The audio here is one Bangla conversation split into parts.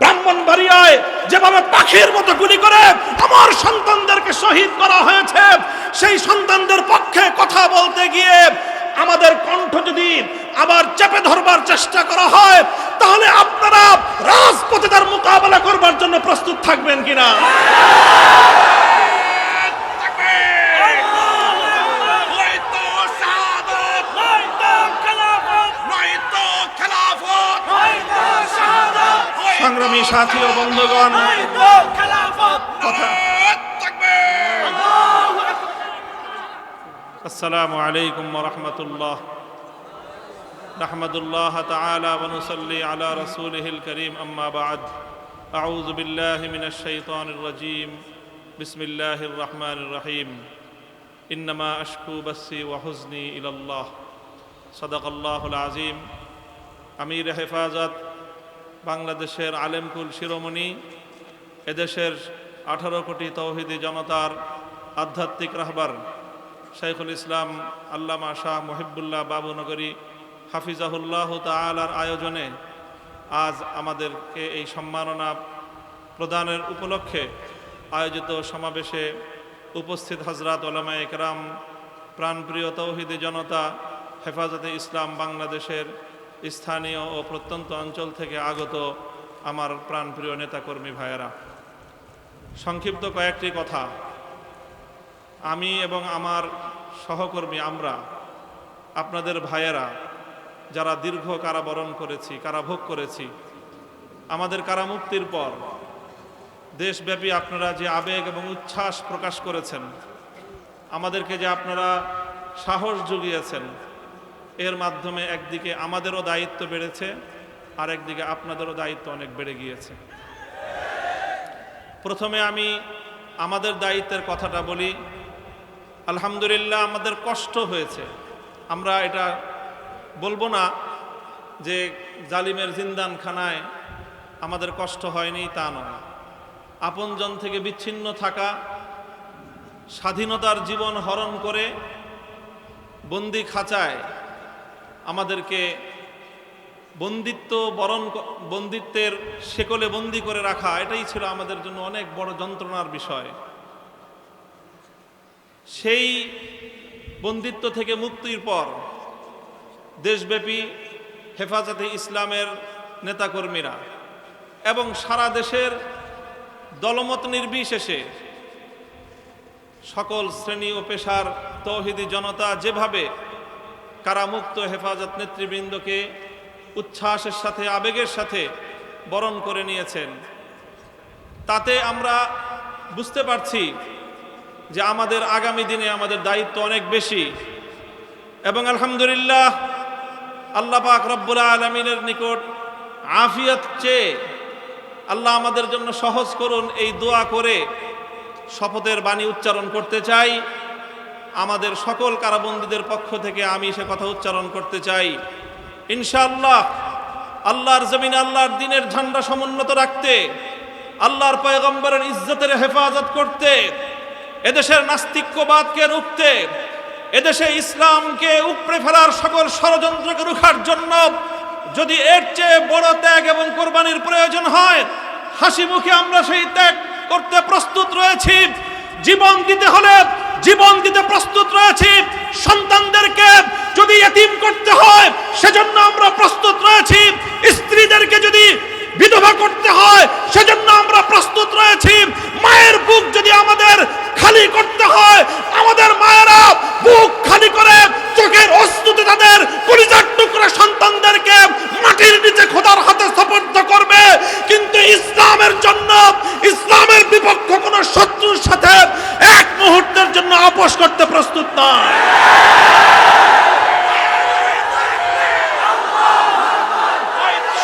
ব্রাহ্মণবাড়িয়ায় যেভাবে পাখির মতো গুলি করে আমার সন্তানদেরকে শহীদ করা হয়েছে, সেই সন্তানদের পক্ষে কথা বলতে গিয়ে আমাদের কণ্ঠ যদি আবার চেপে ধরবার চেষ্টা করা হয়, তাহলে আপনারা রাজপথে তার মোকাবেলা করবার জন্য প্রস্তুত থাকবেন কিনা? সাথী ও বন্ধুগণ কথা তাকবীর السلام عليكم ورحمة الله نحمد الله تعالى ونصلي على رسوله الكريم أما بعد أعوذ بالله من الشيطان الرجيم بسم الله الرحمن الرحيم إنما أشكو بثي وحزني إلى الله صدق الله العظيم أمير হেফাজত বাংলাদেশের আলেমকুল শিরোমণি, এদেশের আঠারো কোটি তৌহিদি জনতার আধ্যাত্মিক রাহবার শাইখুল ইসলাম আল্লামা শাহ মহিবুল্লাহ বাবুনগরী হাফিজাহুল্লাহ তালার আয়োজনে আজ আমাদেরকে এই সম্মাননা প্রদানের উপলক্ষে আয়োজিত সমাবেশে উপস্থিত হজরত ওলামা একরাম প্রাণপ্রিয় তৌহিদি জনতা, হেফাজতে ইসলাম বাংলাদেশের স্থানীয় ও প্রত্যন্ত অঞ্চল থেকে আগত আমার প্রাণপ্রিয় নেতাকর্মী ভাইয়েরা। সংক্ষিপ্ত কয়েকটি কথা। আমি এবং আমার সহকর্মী আমরা, আপনাদের ভাইয়েরা, যারা দীর্ঘ কারাবরণ করেছি, কারাভোগ করেছি, আমাদের কারামুক্তির পর দেশব্যাপী আপনারা যে আবেগ এবং উচ্ছ্বাস প্রকাশ করেছেন, আমাদেরকে যে আপনারা সাহস জুগিয়েছেন এর মাধ্যমে একদিকে আমাদেরও দায়িত্ব বেড়েছে আর একদিকে আপনাদেরও দায়িত্ব অনেক বেড়ে গিয়েছে। প্রথমে আমি আমাদের দায়িত্বের কথাটা বলি, আলহামদুলিল্লাহ আমাদের কষ্ট হয়েছে। আমরা এটা বলব না যে জালিমের জিন্দানখানায় আমাদের কষ্ট হয়নি, তা নয়। আপনজন থেকে বিচ্ছিন্ন থাকা, স্বাধীনতার জীবন হরণ করে বন্দি খাঁচায় আমাদেরকে বন্দিত্ব বরণ বন্দিত্বের শেকলে বন্দি করে রাখা, এটাই ছিল আমাদের জন্য অনেক বড় যন্ত্রণার বিষয়। সেই বন্দিত্ব থেকে মুক্তির পর দেশব্যাপী হেফাজতে ইসলামের নেতাকর্মীরা এবং সারা দেশের দলমত নির্বিশেষে সকল শ্রেণি ও পেশার তৌহিদি জনতা যেভাবে কারামুক্ত হেফাজত নেতৃবৃন্দকে উচ্ছ্বাসের সাথে, আবেগের সাথে বরণ করে নিয়েছেন। তাতে আমরা বুঝতে পারছি যে আমাদের আগামী দিনে আমাদের দায়িত্ব অনেক বেশি এবং আলহামদুলিল্লাহ আল্লাহ পাক রব্বুল আলমিনের নিকট আফিয়ত চেয়ে আল্লাহ আমাদের জন্য সহজ করুন এই দোয়া করে শপথের বাণী উচ্চারণ করতে চাই। আমাদের সকল কারাবন্দীদের পক্ষ থেকে আমি সে কথা উচ্চারণ করতে চাই। ইনশাআল্লাহ, আল্লাহর জমিন আল্লাহর দিনের ঝান্ডা সমুন্নত রাখতে, আল্লাহর পয়গম্বরের ইজ্জতের হেফাজত করতে, এদেশের নাস্তিক্যবাদকে রুখতে, এদেশে ইসলামকে উপড়ে ফেলার সকল ষড়যন্ত্রকে রুখার জন্য যদি এর চেয়ে বড় ত্যাগ এবং কোরবানির প্রয়োজন হয় হাসি মুখে আমরা সেই ত্যাগ করতে প্রস্তুত রয়েছি। জীবন দিতে হলে জীবন দিতে প্রস্তুত রয়েছি। সন্তানদেরকে যদি এতিম করতে হয়, সেজন্য আমরা প্রস্তুত রয়েছি। স্ত্রীদেরকে যদি বিধবা করতে হয়, সেজন্য আমরা প্রস্তুত রয়েছি। মায়ের বুক যদি আমাদের খালি করতে হয় আমাদের মায়েরা বুক খালি করে চোখের অস্তুতে তাদের কলিজার টুকরা সন্তানদেরকে মাটির নিচে খোদার হাতে সপর্দ করবে কিন্তু ইসলামের জন্য ইসলামের বিপক্ষ কোন শত্রুর সাথে এক মুহূর্তের জন্য আপোষ করতে প্রস্তুত নয়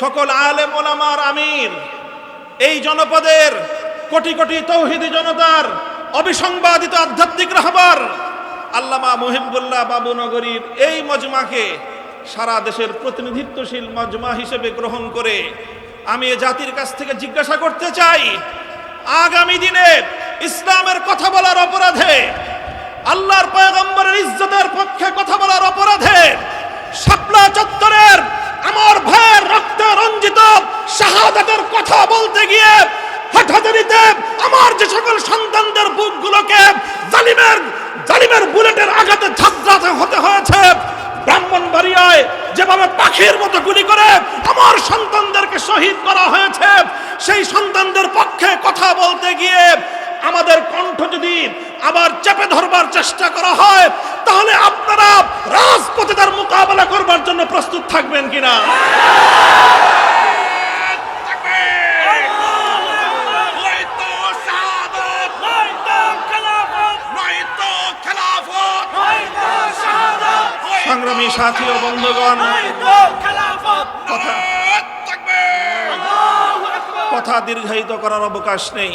সকল আলেম ওলামার আমির, এই জনপদের কোটি কোটি তৌহিদি জনতার অবিসংবাদিত আধ্যাত্মিক রাহবার আল্লামা মুহিবুল্লাহ বাবু নগরীর এই মজমাকে সারা দেশের প্রতিনিধিত্বশীল মজমা হিসেবে গ্রহণ করে আমি এ জাতির কাছ থেকে জিজ্ঞাসা করতে চাই, আগামী দিনে ইসলামের কথা বলার অপরাধে, আল্লাহর পয়গম্বরের ইজ্জতের পক্ষে কথা বলার অপরাধে শাপলা চত্বরের আমার ভাইয়ের রক্তে রঞ্জিত শাহাদাতের কথা বলতে গিয়ে হঠাৎরিতে আমার যে সকল সন্তানদের বুকগুলোকে জালিমের জালিমের বুলেটের আঘাতে ঝাঁঝরাতে হতে হয়েছে, ব্রাহ্মণবাড়িয়ায় যেভাবে পাখির মতো গুলি করে আমার সন্তানদেরকে শহীদ করা হয়েছে, সেই সন্তানদের পক্ষে কথা বলতে গিয়ে আমাদের কণ্ঠ যদি আবার চেপে ধরবার চেষ্টা করা হয়, তাহলে আপনারা রাজপথে তার মোকাবেলা করবার জন্য প্রস্তুত থাকবেন কিনা? সংগ্রামী সাথী ও বন্ধুগণ কথা দীর্ঘায়িত করার অবকাশ নেই।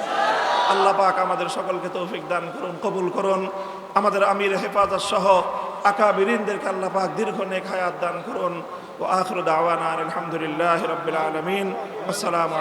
আল্লাহ পাক আমাদের সকলকে তৌফিক দান করুন, কবুল করুন। আমাদের আমির হেফাজত সহ আকাবিরিনদেরকে আল্লাহ পাক দীর্ঘ নেক হায়াত দান করুন। ও আখরু দাওয়ানা আলহামদুলিল্লাহ রবিল আলমিন। আসসালামু